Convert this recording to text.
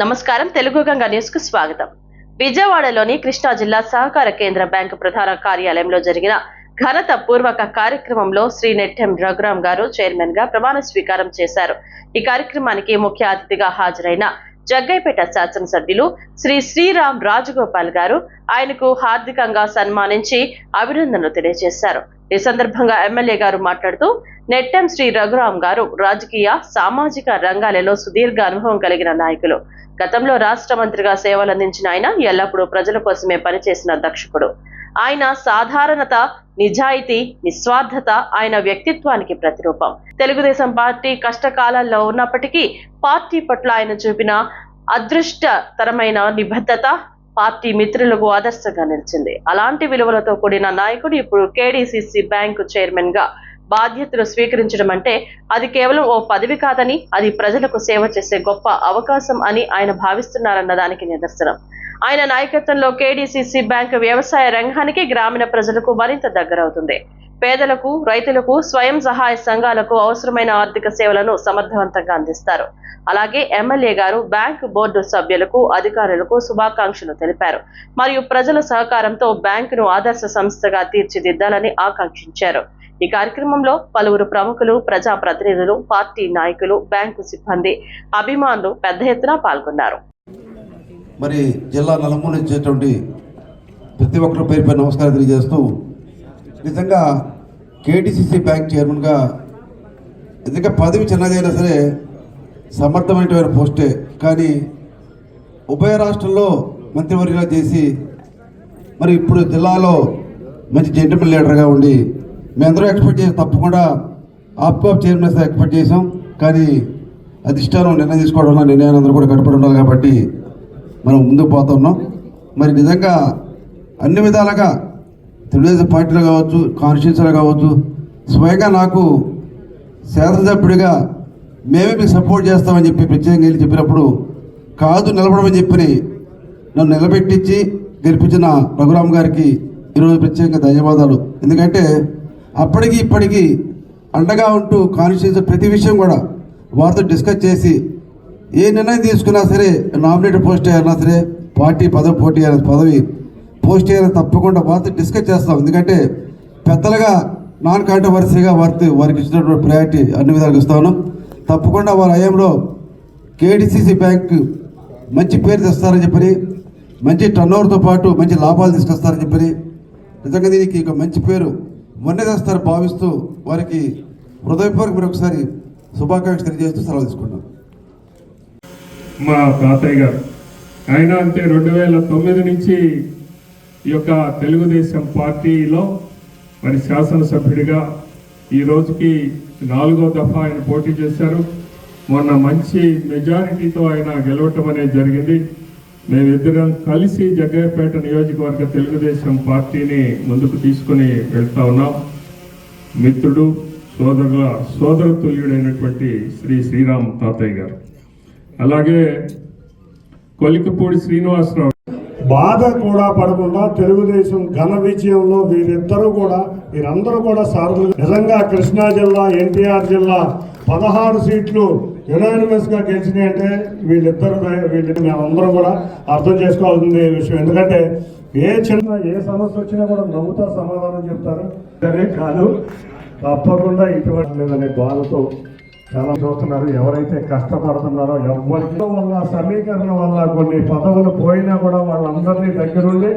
నమస్కారం. తెలుగు గంగా న్యూస్కు స్వాగతం. విజయవాడలోని కృష్ణా జిల్లా సహకార కేంద్ర బ్యాంకు ప్రధాన కార్యాలయంలో జరిగిన ఘనత పూర్వక కార్యక్రమంలో శ్రీ నెట్టెం రఘురాం గారు చైర్మన్గా ప్రమాణ స్వీకారం చేశారు. ఈ కార్యక్రమానికి ముఖ్య అతిథిగా హాజరైన జగ్గైపేట శాసనసభ్యులు శ్రీ శ్రీరామ్ రాజగోపాల్ గారు ఆయనకు హార్దికంగా సన్మానించి అభినందనలు తెలియజేశారు. ఈ సందర్భంగా ఎమ్మెల్యే గారు మాట్లాడుతూ నెట్టెం శ్రీ రఘురాం గారు రాజకీయ సామాజిక రంగాలలో సుదీర్ఘ అనుభవం కలిగిన నాయకులు. గతంలో రాష్ట్ర మంత్రిగా సేవలందించిన ఆయన ఎల్లప్పుడూ ప్రజల కోసమే పనిచేసిన దక్షకుడు. ఆయన సాధారణత నిజాయితీ నిస్వార్థత ఆయన వ్యక్తిత్వానికి ప్రతిరూపం. తెలుగుదేశం పార్టీ కష్టకాలంలో ఉన్నప్పటికీ పార్టీ పట్ల ఆయన చూపిన అదృష్టతరమైన నిబద్ధత పార్టీ మిత్రులకు ఆదర్శంగా నిలిచింది. అలాంటి విలువలతో కూడిన నాయకుడు ఇప్పుడు కేడీసీసీ బ్యాంకు చైర్మన్గా బాధ్యతలు స్వీకరించడం అంటే అది కేవలం ఓ పదవి కాదని అది ప్రజలకు సేవ చేసే గొప్ప అవకాశం అని ఆయన భావిస్తున్నారన్న దానికి నిదర్శనం. ఆయన నాయకత్వంలో కేడీసీసీ బ్యాంకు వ్యవసాయ రంగానికి గ్రామీణ ప్రజలకు మరింత దగ్గరవుతుంది. పేదలకు రైతులకు స్వయం సహాయ సంఘాలకు అవసరమైన ఆర్థిక సేవలను సమర్థవంతంగా అందిస్తారు. అలాగే ఎమ్మెల్యే గారు బ్యాంకు బోర్డు సభ్యులకు అధికారులకు శుభాకాంక్షలు తెలిపారు. మరియు ప్రజల సహకారంతో బ్యాంకును ఆదర్శ సంస్థగా తీర్చిదిద్దాలని ఆకాంక్షించారు. ఈ కార్యక్రమంలో పలువురు ప్రముఖులు ప్రజా ప్రతినిధులు పార్టీ నాయకులు బ్యాంకు సిబ్బంది అభిమానులు పెద్ద ఎత్తున పాల్గొన్నారు. మరి జిల్లా నలుమూల ఇచ్చేటువంటి ప్రతి ఒక్కరి పేరు పై నమస్కారం తెలియజేస్తూ నిజంగా కేటీసీసీ బ్యాంక్ చైర్మన్గా నిజంగా పదవి చిన్నదైనా సరే సమర్థమైనటువంటి పోస్టే. కానీ ఉభయ రాష్ట్రంలో మంత్రివర్గంగా చేసి మరి ఇప్పుడు జిల్లాలో మంచి జెంటిమల్ లీడర్గా ఉండి మేమందరూ ఎక్స్పెక్ట్ చేసి తప్పకుండా ఆప్కాప్ చైర్మన్ ఎక్స్పెక్ట్ చేసాం కానీ అధిష్టానం నిర్ణయం తీసుకోవడం నిర్ణయాన్ని అందరూ కూడా కట్టుబడి ఉండాలి కాబట్టి మనం ముందుకు పోతున్నాం. మరి నిజంగా అన్ని విధాలుగా తెలుగుదేశం పార్టీలో కావచ్చు కాన్స్టిట్యూన్సీలో కావచ్చు స్వయంగా నాకు శాసనసభ్యుడిగా మేమే మీకు సపోర్ట్ చేస్తామని చెప్పి ప్రత్యేకంగా వెళ్ళి చెప్పినప్పుడు కాదు నిలబడమని చెప్పి నన్ను నిలబెట్టించి గెలిపించిన రఘురామ్ గారికి ఈరోజు ప్రత్యేకంగా ధన్యవాదాలు. ఎందుకంటే అప్పటికి ఇప్పటికీ అండగా ఉంటూ కాన్స్టిట్యూన్సీ ప్రతి విషయం కూడా వారితో డిస్కస్ చేసి ఏ నిర్ణయం తీసుకున్నా సరే నామినేటెడ్ పోస్ట్ అయినా సరే పార్టీ పదవి పోటీ అయిన పదవి పోస్ట్ అయినా తప్పకుండా వారితో డిస్కస్ చేస్తాం. ఎందుకంటే పెద్దలుగా నాన్ కాంట్రవర్సీగా వారి వారికి ఇచ్చినటువంటి ప్రయారిటీ అన్ని విధాలుగా ఇస్తాను తప్పకుండా వారి హయాంలో కేడిసిసి బ్యాంక్ మంచి పేరు తెస్తారని చెప్పని మంచి టర్నోవర్తో పాటు మంచి లాభాలు తీసుకొస్తారని చెప్పని నిజంగా దీనికి ఒక మంచి పేరు మొన్నే తెస్తారు భావిస్తూ వారికి హృదయపూర్వక మరొకసారి శుభాకాంక్షలు తెలియజేస్తూ సెలవు తీసుకుంటాం మా తాతయ్య గారు. ఆయన అంటే రెండు వేల తొమ్మిది నుంచి ఈ యొక్క తెలుగుదేశం పార్టీలో మరి శాసనసభ్యుడిగా ఈ రోజుకి నాలుగో దఫా ఆయన పోటీ చేశారు. మొన్న మంచి మెజారిటీతో ఆయన గెలవటం అనేది జరిగింది. మేమిద్దరం కలిసి జగ్గయ్యపేట నియోజకవర్గ తెలుగుదేశం పార్టీని ముందుకు తీసుకుని వెళ్తా ఉన్నాం. మిత్రుడు సోదరుల సోదరతుల్యుడైనటువంటి శ్రీ శ్రీరామ్ తాతయ్య గారు. అలాగే కొలికపూడి శ్రీనివాసరావు బాధ కూడా పడకుండా తెలుగుదేశం ఘన విజయంలో వీరిద్దరూ కూడా వీరందరూ కూడా సారథులు నిజంగా కృష్ణా జిల్లా ఎన్టీఆర్ జిల్లా పదహారు సీట్లు యునానిమస్గా గెలిచినాయి అంటే వీళ్ళిద్దరు వీళ్ళిద్దరు మేమందరం కూడా అర్థం చేసుకోవాల్సింది విషయం. ఎందుకంటే ఏ చిన్న ఏ సమస్య వచ్చినా కూడా నవ్వుతా సమాధానం చెప్తారు. సరే కాదు. తప్పకుండా ఇటువంటి లేదనే బాధతో చాలా చూస్తున్నారు ఎవరైతే కష్టపడుతున్నారో ఎవరికి వల్ల సమీకరణ వల్ల కొన్ని పదవులు పోయినా కూడా వాళ్ళందరినీ దగ్గరుండి